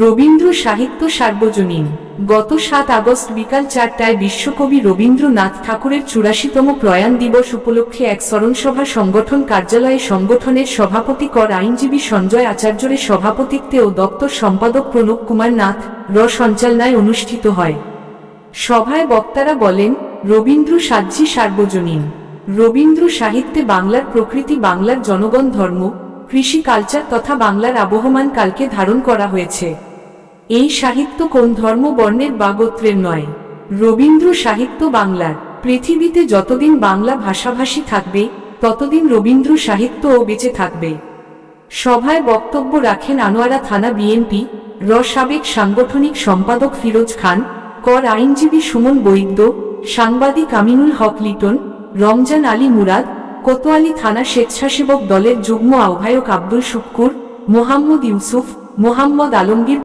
রবীন্দ্র সাহিত্য সার্বজনীন। গত সাত আগস্ট বিকাল চারটায় বিশ্বকবি রবীন্দ্রনাথ ঠাকুরের চুরাশিতম প্রয়াণ দিবস উপলক্ষে এক স্মরণসভা সংগঠন কার্যালয়ে সংগঠনের সভাপতি কর আইনজীবী সঞ্জয় আচার্যের সভাপতিত্বে ও দপ্তর সম্পাদক প্রণব কুমার নাথ র সঞ্চালনায় অনুষ্ঠিত হয়। সভায় বক্তারা বলেন, রবীন্দ্র সাজ্জি সার্বজনীন। রবীন্দ্র সাহিত্যে বাংলার প্রকৃতি, বাংলার জনগণ, ধর্ম কৃষি কালচার তথা বাংলার আবহমান কালকে ধারণ করা হয়েছে। এই সাহিত্য কোন ধর্ম বর্ণের বা গোত্রের নয়। রবীন্দ্র সাহিত্য বাংলার। পৃথিবীতে যতদিন বাংলা ভাষাভাষী থাকবে, ততদিন রবীন্দ্র সাহিত্যও বেঁচে থাকবে। সভায় বক্তব্য রাখেন আনোয়ারা থানা বিএনপি, র সাবেক সাংগঠনিক সম্পাদক ফিরোজ খান, কর আইনজীবী সুমন বৈদ্য, সাংবাদিক আমিনুল হক লিটন, রমজান আলী মুরাদ কোতোয়ালি থানা স্বেচ্ছাসেবক দলের যুগ্ম আহ্বায়ক আব্দুল শুক্কুর মোহাম্মদ ইউসুফ মোহাম্মদ আলমগীর